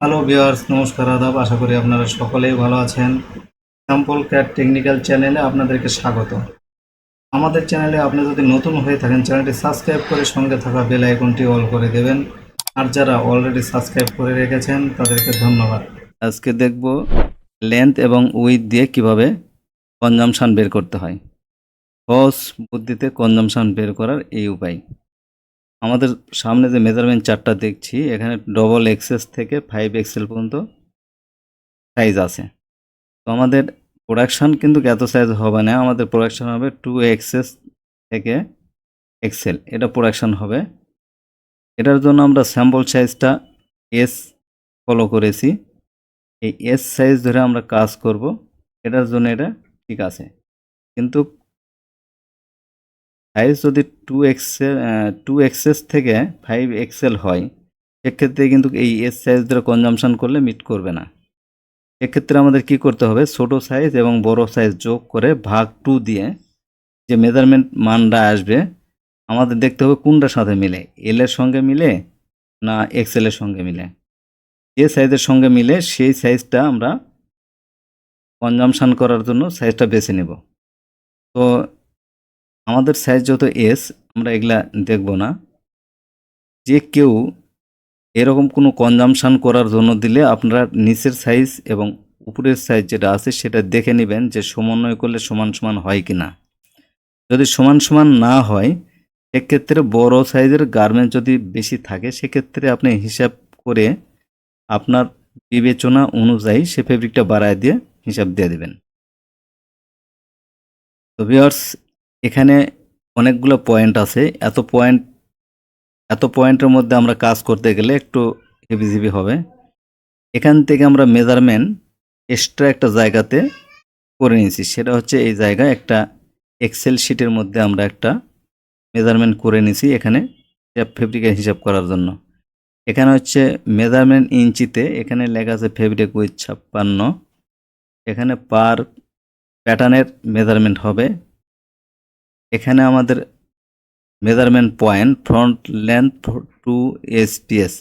Hello viewers নমস্কার, আদাব। আশা করি আপনারা সকলেই ভালো আছেন। স্যাম্পল ক্যাট টেকনিক্যাল চ্যানেলে আপনাদেরকে স্বাগত। আমাদের চ্যানেলে আপনি যদি নতুন হয়ে থাকেন, চ্যানেলটি সাবস্ক্রাইব করে সঙ্গে থাকা বেল আইকনটি অল করে দেবেন। আর যারা অলরেডি সাবস্ক্রাইব করে রেখেছেন, তাদেরকে ধন্যবাদ। আজকে দেখব লেন্থ এবং উইথ দিয়ে কীভাবে কনজামশান বের করতে হয়। সহজ বুদ্ধিতে কনজামশান বের করার এই উপায়। আমাদের সামনে যে মেজারমেন্ট চারটা দেখছি, এখানে ডবল এক্সেস থেকে ফাইভ এক্সেল পর্যন্ত সাইজ আছে। তো আমাদের প্রোডাকশান কিন্তু এত সাইজ হবে না, আমাদের প্রোডাকশান হবে টু এক্সেস থেকে এক্সেল এটা প্রোডাকশান হবে। এটার জন্য আমরা স্যাম্পল সাইজটা এস ফলো করেছি। এই এস সাইজ ধরে আমরা কাজ করব, এটার জন্য এটা ঠিক আছে। কিন্তু সাইজ যদি টু এক্সেল টু এক্সেস থেকে ফাইভ এক্সেল হয় সেক্ষেত্রে কিন্তু এই এস সাইজ ধরে কনজামশন করলে মিট করবে না। সেক্ষেত্রে আমাদের কি করতে হবে? ছোট সাইজ এবং বড় সাইজ যোগ করে ভাগ টু দিয়ে যে মেজারমেন্ট মানটা আসবে, আমাদের দেখতে হবে কোনটার সাথে মিলে। এল এর সঙ্গে মিলে না এক্সেল এর সঙ্গে মিলে? যে সাইজের সঙ্গে মিলে সেই সাইজটা আমরা কনজামশন করার জন্য সাইজটা বেছে নেব। তো আমাদের সাইজ যত এস আমরা এগুলা দেখব না। যে কেউ এরকম কোনো কনজামশান করার জন্য দিলে আপনারা নিচের সাইজ এবং উপরের সাইজ যেটা আছে সেটা দেখে নেবেন যে সমন্বয় করলে সমান সমান হয় কি না। যদি সমান সমান না হয় সেক্ষেত্রে বড় সাইজের গার্মেন্ট যদি বেশি থাকে, সেক্ষেত্রে আপনি হিসাব করে আপনার বিবেচনা অনুযায়ী সে ফেব্রিকটা বাড়ায় দিয়ে হিসাব দিয়ে দেবেন। তো ভিওর্স এখানে অনেকগুলো পয়েন্ট আছে। এত পয়েন্ট এত পয়েন্টের মধ্যে আমরা কাজ করতে গেলে একটু হেভিজিবি হবে। এখান থেকে আমরা মেজারমেন্ট এক্সট্রা একটা জায়গাতে করে নিয়েছি। সেটা হচ্ছে এই জায়গায় একটা এক্সেল শিটের মধ্যে আমরা একটা মেজারমেন্ট করে নিয়েছি এখানে ফেব্রিকের হিসাব করার জন্য। এখানে হচ্ছে মেজারমেন্ট ইঞ্চিতে এখানে লেখা আছে ফেব্রিক উইথ ছাপ্পান্ন। এখানে পার প্যাটার্নের মেজারমেন্ট হবে। এখানে আমাদের measurement point front length two SPS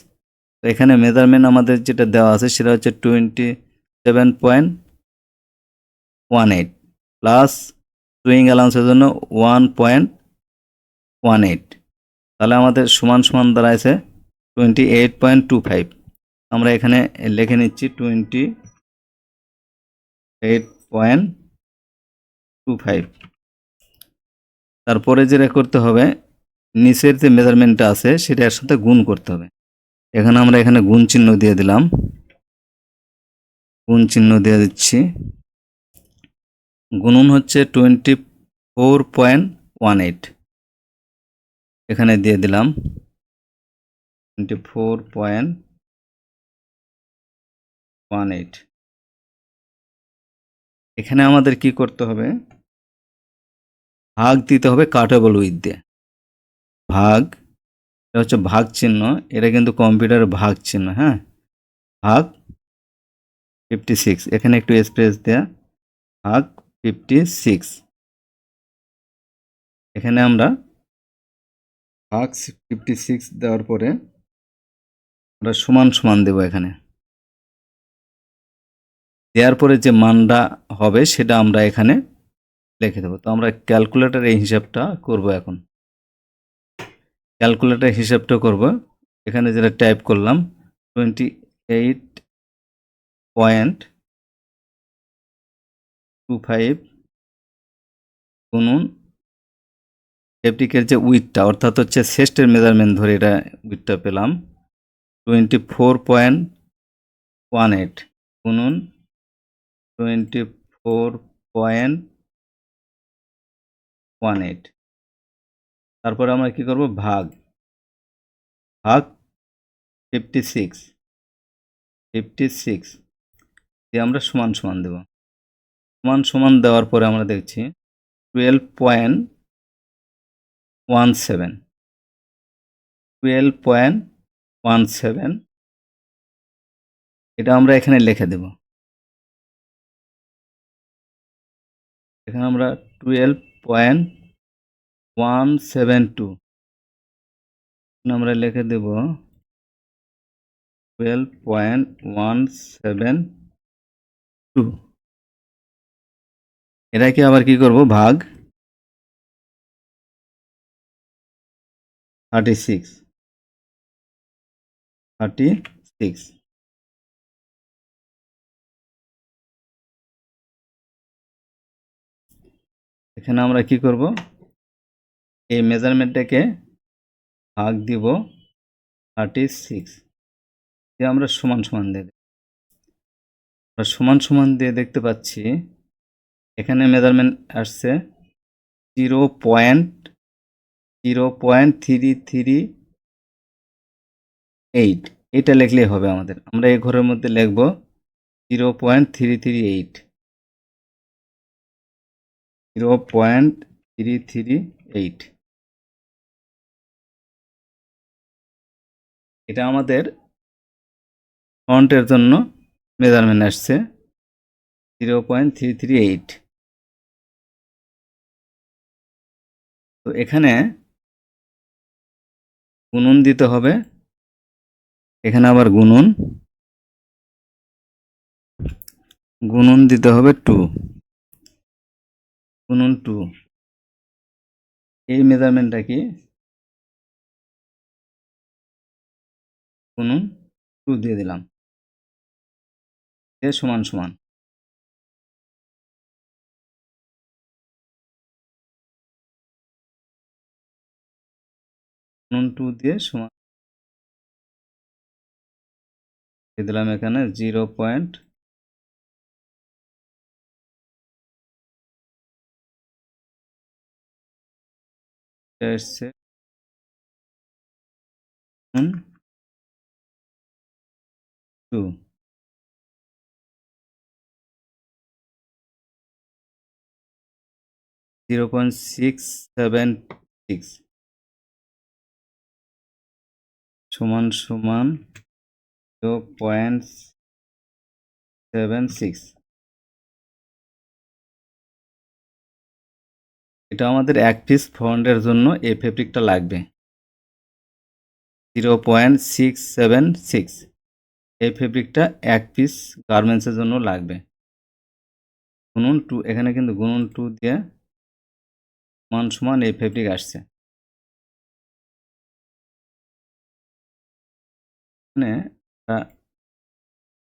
তো এখানে মেজারমেন্ট আমাদের যেটা দেওয়া আছে সেটা হচ্ছে twenty seven point one eight plus swing অ্যালাউন্সের জন্য ওয়ান পয়েন্ট ওয়ান এইট তাহলে আমাদের সমান সমান দাঁড়াইছে twenty eight point two five আমরা এখানে লিখে নিচ্ছি twenty eight point two five তারপরে যেটা করতে হবে, নিচের যে মেজারমেন্টটা আছে, সেটা এর সাথে গুণ করতে হবে। এখানে আমরা এখানে গুণ চিহ্ন দিয়ে দিলাম। গুণ চিহ্ন দিয়ে দিচ্ছি। গুণন হচ্ছে twenty four point one eight এখানে দিয়ে দিলাম। Twenty four point one eight এখানে আমাদের কি করতে হবে? ভাগ দিতে হবে কাটেবল উইথ দিয়ে। ভাগ, এটা হচ্ছে ভাগ চিহ্ন, এটা কিন্তু কম্পিউটারের ভাগ চিহ্ন হ্যাঁ? ভাগ ফিফটি সিক্স এখানে একটু স্পেস দেয়া। ভাগ ফিফটি সিক্স এখানে আমরা ভাগ ফিফটি সিক্স দেওয়ার পরে আমরা সমান সমান দেব এখানে। দেওয়ার পরে যে মানটা হবে সেটা আমরা এখানে লিখে দেবো। তো আমরা ক্যালকুলেটার এই হিসাবটা করব এখন। ক্যালকুলেটার হিসাবটা করব। এখানে যেটা টাইপ করলাম twenty eight point two five গুনুন ফেব্রিকের যে উইথটা অর্থাৎ হচ্ছে শেস্টের মেজারমেন্ট ধরে এটা উইথটা পেলাম twenty four point one eight গুনুন twenty four point one eight তারপরে আমরা কি করব? ভাগ। ভাগ ফিফটি সিক্স ফিফটি সিক্স দিয়ে আমরা সমান সমান দেব। সমান সমান দেওয়ার পরে আমরা দেখছি twelve point one seven twelve point one seven এটা আমরা এখানে লিখে দেব। এখানে আমরা twelve point one seven two আমরা লিখে দেব twelve point one seven two এটাকে আবার কি করব? ভাগ থার্টি সিক্স থার্টি সিক্স এখানে আমরা কি করব? এই মেজারমেন্টটাকে ভাগ দিব থার্টি সিক্স দিয়ে আমরা সমান সমান দেব। আমরা সমান সমান দিয়ে দেখতে পাচ্ছি, এখানে মেজারমেন্ট আসছে zero point zero point three three eight এটা লিখলেই হবে আমাদের। আমরা এই ঘরের মধ্যে লিখব zero point three three eight zero point three three eight এটা আমাদের ফন্টের জন্য মেজারমেন্ট আসছে zero point three three eight তো এখানে গুণন দিতে হবে। এখানে আবার গুণন। গুণন দিতে হবে টু গুণন টু এই মেজারমেন্টটা কি? গুণন টু দিয়ে দিলাম। এ সমান সমান। গুণন টু দিয়ে সমান। দিয়ে দিলাম এখানে জিরো পয়েন্ট এসছে। Two zero point six seven six সমান সমান জিরো পয়েন্ট সেভেন সিক্স এটা আমাদের এক পিস ফন্ডের জন্য এই ফেব্রিকটা লাগবে। Zero point six seven six এই ফেব্রিকটা এক পিস গার্মেন্টসের জন্য লাগবে। গুনুন টু এখানে কিন্তু গুনুন টু দিয়ে সমান সমান এই ফেব্রিক আসছে। মানে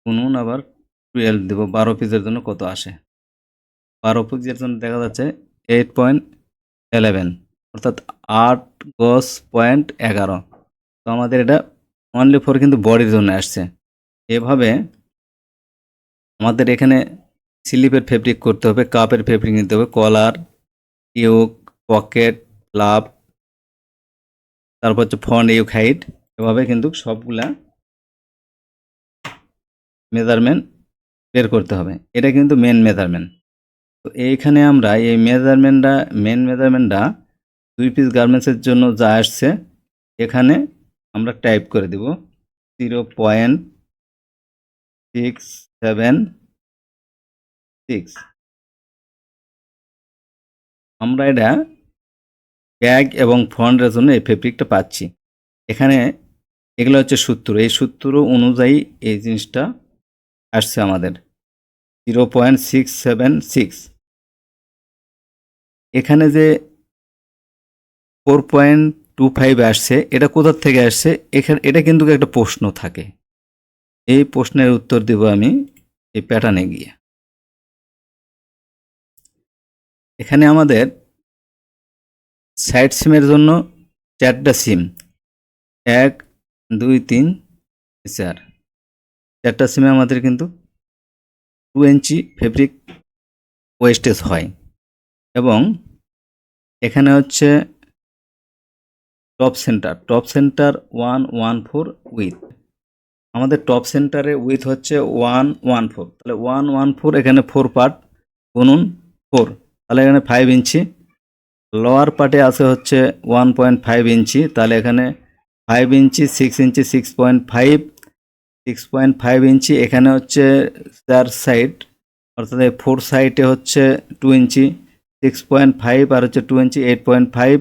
গুনুন আবার টুয়েলভ দেবো, বারো পিসের জন্য কত আসে? বারো পিসের জন্য দেখা যাচ্ছে এইট পয়েন্ট এলেভেন অর্থাৎ আট গস পয়েন্ট এগারো। তো আমাদের এটা অনলি ফোর কিন্তু বডির জন্য আসছে। এভাবে আমাদের এখানে স্লিপের ফেব্রিক করতে হবে কাপের ফেব্রিক নিতে হবে কলার ইউক পকেট লাভ তারপর হচ্ছে ফন্ট ইউক হাইট এভাবে কিন্তু সবগুলা মেজারমেন্ট বের করতে হবে। এটা কিন্তু মেন মেজারমেন্ট তো এইখানে আমরা এই মেজারমেন্টটা মেন মেজারমেন্টটা দুই পিস গার্মেন্টসের জন্য যা আসছে, এখানে আমরা টাইপ করে দিব zero point six seven six আমরা এটা ব্যাগ এবং ফন্ডের জন্য এই ফেব্রিকটা পাচ্ছি। এখানে এগুলো হচ্ছে সূত্র এই সূত্র অনুযায়ী এই জিনিসটা আসছে আমাদের। Zero point six seven six এখানে যে ফোর পয়েন্ট টু ফাইভ আসছে, এটা কোথার থেকে আসছে? এখানে, এটা কিন্তু একটা প্রশ্ন থাকে। এই প্রশ্নের উত্তর দেব আমি এই প্যাটার্নে গিয়ে। এখানে আমাদের সাইড সিমের জন্য চারটা সিম এক, দুই, তিন, চার। চারটা সিমে আমাদের কিন্তু টু ইঞ্চি ফেব্রিক ওয়েস্টেজ হয়। এবং এখানে হচ্ছে top centre top centre one one four width আমাদের টপ সেন্টারে উইথ হচ্ছে ওয়ান ওয়ান ফোর তাহলে ওয়ান ওয়ান ফোর এখানে ফোর পার্ট গুনুন ফোর তাহলে এখানে ফাইভ ইঞ্চি। লোয়ার পার্টে আছে হচ্ছে ওয়ান পয়েন্ট ফাইভ ইঞ্চি। তাহলে এখানে five inch six inch six point five six point five inch. এখানে হচ্ছে চার সাইড অর্থাৎ ফোর সাইডে হচ্ছে two inch. Six point five আর হচ্ছে two inch eight point five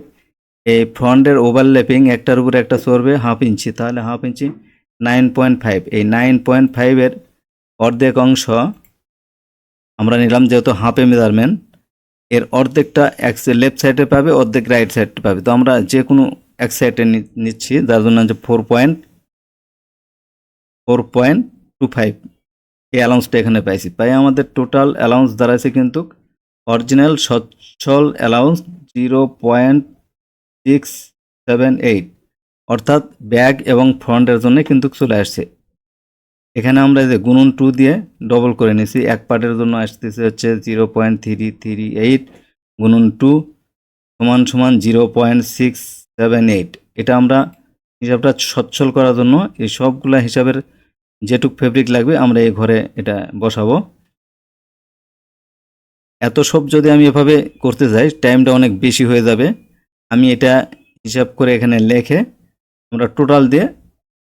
এই ফ্রন্টের ওভারল্যাপিং একটার উপরে একটা সরবে হাফ ইঞ্চি তাহলে half inch nine point five এই নাইন পয়েন্ট ফাইভের অর্ধেক অংশ আমরা নিলাম যেহেতু হাফে মেজারমেন্ট এর অর্ধেকটা এক লেফট সাইডে পাবে, অর্ধেক রাইট সাইডে পাবে। তো আমরা যে কোনো এক সাইডে নিচ্ছি, যার জন্য হচ্ছে four point four point two five এই অ্যালাউন্সটা এখানে পাইছি। পাই আমাদের টোটাল অ্যালাউন্স দাঁড়াইছে কিন্তু অরিজিনাল সচ্ছল allowance zero point six seven eight. অর্থাৎ ব্যাগ এবং ফ্রন্টের জন্য কিন্তু চলে আসছে। এখানে আমরা যে গুণন টু দিয়ে ডবল করে নিছি এক পার্টের জন্য আসতেছে হচ্ছে zero point three three eight গুণন টু সমান সমান zero point six seven eight. এটা আমরা হিসাবটা সচ্ছল করার জন্য এই সবগুলা হিসাবের যেটুক ফেব্রিক লাগবে আমরা এই ঘরে এটা বসাবো। এত সব যদি আমি এভাবে করতে যাই টাইমটা অনেক বেশি হয়ে যাবে। আমি এটা হিসাব করে এখানে লেখে আমরা টোটাল দিয়ে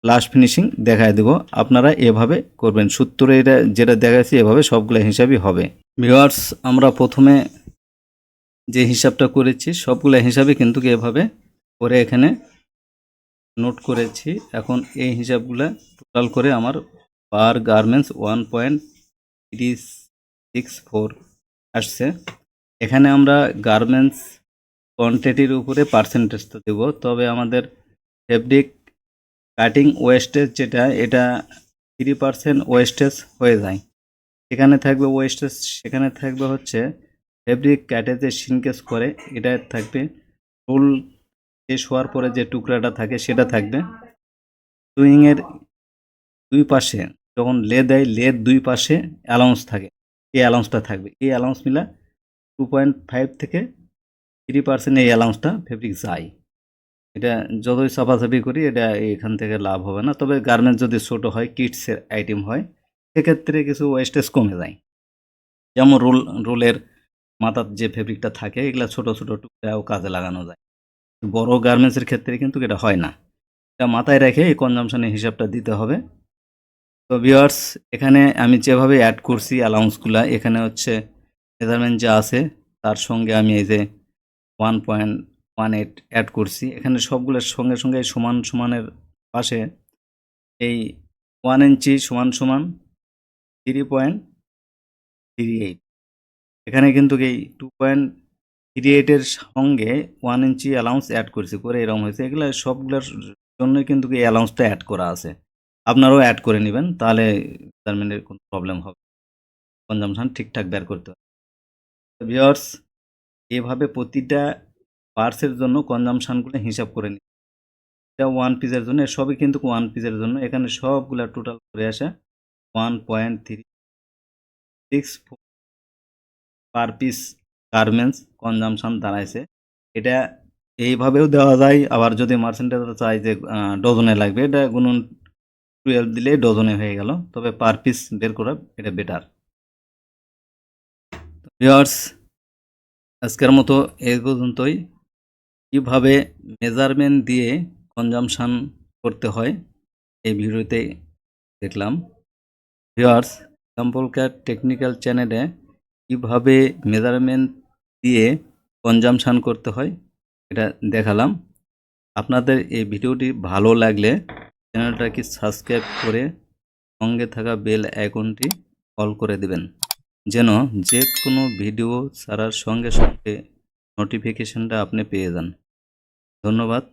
লাস্ট ফিনিশিং দেখায় দেব। আপনারা এভাবে করবেন। সূত্রে এটা যেটা দেখাচ্ছি এভাবে সবগুলো হিসাবই হবে। ভিওয়ার্স আমরা প্রথমে যে হিসাবটা করেছি, সবগুলো হিসাবে কিন্তু এভাবে করে এখানে নোট করেছি। এখন এই হিসাবগুলো টোটাল করে আমার per garments one point three six four আসছে। এখানে আমরা গার্মেন্টস কোয়ান্টিটির উপরে পার্সেন্টেজটা দেব, তবে আমাদের ফেব্রিক কাটিং ওয়েস্টেজ যেটা, এটা থ্রি পার্সেন্ট ওয়েস্টেজ হয়ে যায়। সেখানে থাকবে ওয়েস্টেজ সেখানে থাকবে হচ্ছে ফেব্রিক কাটে যে সিনকেস করে, এটা থাকবে ফুল শেষ হওয়ার পরে যে টুকরাটা থাকে, সেটা থাকবে সুইংয়ের দুই পাশে, যখন লে দেয় লের দুই পাশে অ্যালাউন্স থাকে। এই অ্যালাউন্সটা থাকবে। এই অ্যালাউন্স মিলা টু পয়েন্ট ফাইভ থেকে থ্রি পার্সেন্ট এই অ্যালাউন্সটা ফেব্রিক যায়। এটা যতই চাপাচাপি করি, এটা এখান থেকে লাভ হবে না। তবে গার্মেন্টস যদি ছোটো হয় কিটসের আইটেম হয়, সেক্ষেত্রে কিছু ওয়েস্টেজ কমে যায়। যেমন রোল রোলের মাথার যে ফেব্রিকটা থাকে, এগুলো ছোট ছোট টুকরাও কাজে লাগানো যায়। বড় গার্মেন্টসের ক্ষেত্রে কিন্তু এটা হয় না। এটা মাথায় রেখে এই কনজামশনের হিসাবটা দিতে হবে। তো ভিওয়ার্স এখানে আমি যেভাবে অ্যাড করছি অ্যালাউন্সগুলা এখানে হচ্ছে মেজারমেন্ট যা আছে, তার সঙ্গে আমি এই যে one point one eight add করছি। এখানে সবগুলোর সঙ্গে সঙ্গে সমান সমানের পাশে এই ওয়ান ইঞ্চি সমান সমান থ্রি পয়েন্ট থ্রি এইট এখানে কিন্তু এই টু পয়েন্ট থ্রি এইটের সঙ্গে ওয়ান ইঞ্চি অ্যালাউন্স অ্যাড করছি, করে এরকম হয়েছে। এগুলো সবগুলোর জন্যই কিন্তু এই অ্যালাউন্সটা অ্যাড করা আছে। আপনারাও অ্যাড করে নেবেন, তাহলে মেজারমেন্টের কোনো প্রবলেম হবে কনজামশান ঠিকঠাক বের করতে হবে। ভিওর্স এভাবে প্রতিটা পার্সের জন্য কনজামশানগুলো হিসাব করে নিই এটা ওয়ান পিসের জন্য, সবই কিন্তু ওয়ান পিসের জন্য। এখানে সবগুলা টোটাল করে আসে one point three six four per piece garments consumption দাঁড়াইছে। এটা এইভাবেও দেওয়া যায়, আবার যদি মার্সেন্টেজ চাই যে ডজনে লাগবে, এটা গুনুন টুয়েলভ দিলে ডজনে হয়ে গেল, তবে পার পিস বের করা এটা বেটার ভিওয়ার্স আজকের মতো এই পর্যন্তই। কীভাবে মেজারমেন্ট দিয়ে কনজামশান করতে হয় এই ভিডিওতে দেখলাম। ভিওয়ার্স স্যাম্পল ক্যাট টেকনিক্যাল চ্যানেলে কীভাবে মেজারমেন্ট দিয়ে কনজামশান করতে হয়, এটা দেখালাম। আপনাদের এই ভিডিওটি ভালো লাগলে চ্যানেলটাকে সাবস্ক্রাইব করে সঙ্গে থাকা বেল আইকনটি অল করে দিবেন, যেন যে কোনো ভিডিও ছাড়ার সঙ্গে সঙ্গে নোটিফিকেশনটা আপনি পেয়ে যান। ধন্যবাদ।